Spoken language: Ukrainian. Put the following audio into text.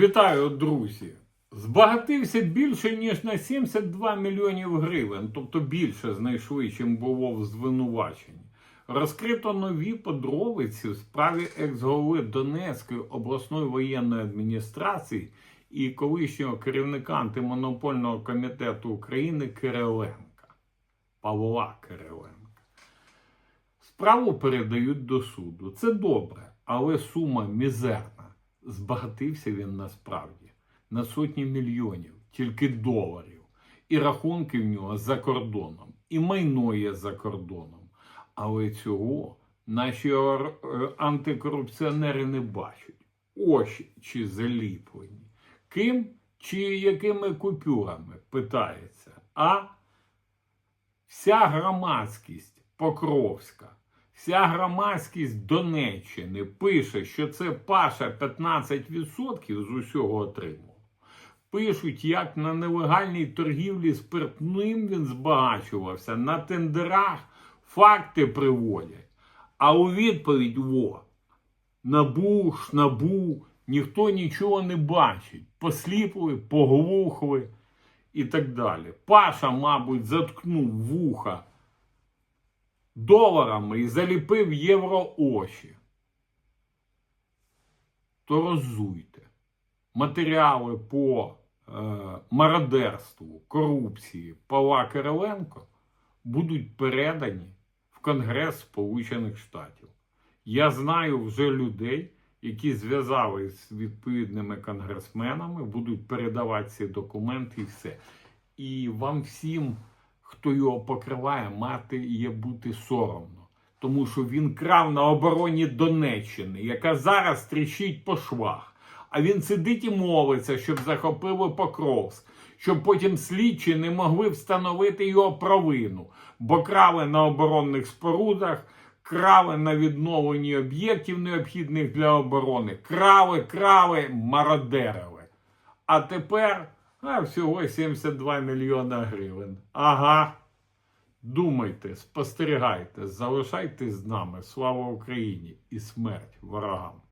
Вітаю, друзі! Збагатився більше ніж на 72 мільйонів гривень, тобто більше знайшли, чим було в звинуваченні. Розкрито нові подробиці в справі екс-голови Донецької обласної воєнної адміністрації і колишнього керівника антимонопольного комітету України Кириленка Павла Кириленка. Справу передають до суду. Це добре, але сума мізерна. Збагатився він насправді на сотні мільйонів, тільки доларів. І рахунки в нього за кордоном, і майно є за кордоном. Але цього наші е, антикорупціонери не бачать. Очі заліплені. Ким чи якими купюрами питається? А вся громадськість Покровська, вся громадськість Донеччини пише, що це Паша 15% з усього отримав. Пишуть, як на нелегальній торгівлі спиртним він збагачувався, на тендерах факти приводять. А у відповідь во, набу, шнабу, ніхто нічого не бачить. Посліпли, поглухли і так далі. Паша, мабуть, заткнув вуха доларами і заліпив євро очі. То роззуйте. Матеріали по е, мародерству, корупції Павла Кириленко будуть передані в Конгрес Сполучених Штатів. Я знаю вже людей, які зв'язались з відповідними конгресменами, будуть передавати ці документи і все. І вам всім, хто його покриває, мати є бути соромно. Тому що він крав на обороні Донеччини, яка зараз тріщить по швах. А він сидить і молиться, щоб захопили Покровськ, щоб потім слідчі не могли встановити його провину, бо крали на оборонних спорудах, крали на відновленні об'єктів, необхідних для оборони, крали, крали, мародерили. А тепер а, всього 72 мільйона гривень. Ага. Думайте, спостерігайте, залишайтесь з нами. Слава Україні і смерть ворогам.